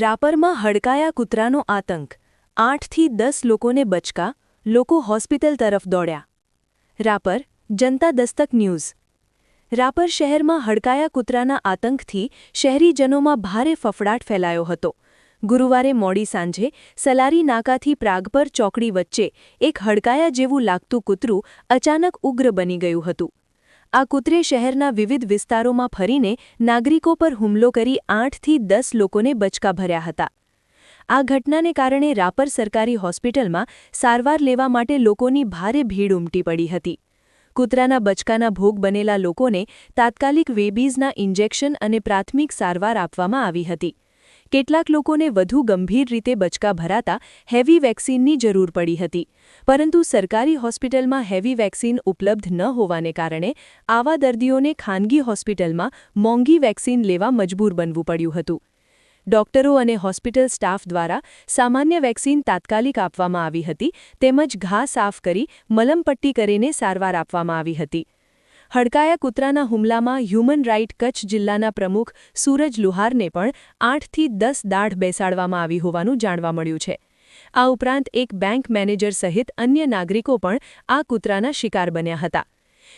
રાપરમાં હડકાયા કૂતરાનો આતંક. આઠથી દસ લોકોને બચકા, લોકો હોસ્પિટલ તરફ દોડ્યા. રાપર, જનતા દસ્તક ન્યૂઝ. રાપર શહેરમાં હડકાયા કૂતરાના આતંકથી શહેરીજનોમાં ભારે ફફડાટ ફેલાયો હતો. ગુરુવારે મોડી સાંજે સલારી નાકાથી પ્રાગપર ચોકડી વચ્ચે એક હડકાયા જેવું લાગતું કૂતરું અચાનક ઉગ્ર બની ગયું હતું. આ કૂતરે શહેરના વિવિધ વિસ્તારોમાં ફરીને નાગરિકો પર હુમલો કરી આઠથી દસ લોકોને બચકા ભર્યા હતા. આ ઘટનાને કારણે રાપર સરકારી હોસ્પિટલમાં સારવાર લેવા માટે લોકોની ભારે ભીડ ઉમટી પડી હતી. કૂતરાના બચકાના ભોગ બનેલા લોકોને તાત્કાલિક વેબીઝના ઇન્જેક્શન અને પ્રાથમિક સારવાર આપવામાં આવી હતી. કેટલાક લોકોને વધુ ગંભીર રીતે બચકા ભરાતા હેવી વેક્સિનની જરૂર પડી હતી. પરંતુ સરકારી હોસ્પિટલમાં હેવી વેક્સિન ઉપલબ્ધ ન હોવાને કારણે આવા દર્દીઓને ખાનગી હોસ્પિટલમાં મોંઘી વેક્સિન લેવા મજબૂર બનવું પડ્યું હતું. ડોક્ટરો અને હોસ્પિટલ સ્ટાફ દ્વારા સામાન્ય વેક્સિન તાત્કાલિક આપવામાં આવી હતી, તેમજ ઘા સાફ કરી, મલમપટ્ટી કરીને સારવાર આપવામાં આવી હતી. હડકાયા કૂતરાના હુમલામાં હ્યુમન રાઇટ કચ્છ જિલ્લાના પ્રમુખ સૂરજ લુહારને પણ આઠથી દસ દાઢ બેસાડવામાં આવી હોવાનું જાણવા મળ્યું છે. આ ઉપરાંત એક બેંક મેનેજર સહિત અન્ય નાગરિકો પણ આ કૂતરાના શિકાર બન્યા હતા.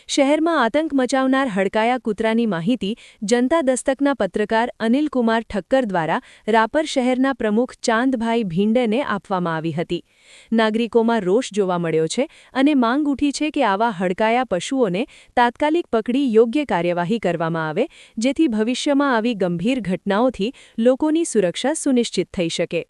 શહેરમાં આતંક મચાવનાર હડકાયા કૂતરાની માહિતી જનતા દસ્તકના પત્રકાર અનિલકુમાર ઠક્કર દ્વારા રાપર શહેરના પ્રમુખ ચાંદભાઈ ભીંડેને આપવામાં આવી હતી. નાગરિકોમાં રોષ જોવા મળ્યો છે અને માંગ ઉઠી છે કે આવા હડકાયા પશુઓને તાત્કાલિક પકડી યોગ્ય કાર્યવાહી કરવામાં આવે, જેથી ભવિષ્યમાં આવી ગંભીર ઘટનાઓથી લોકોની સુરક્ષા સુનિશ્ચિત થઈ શકે.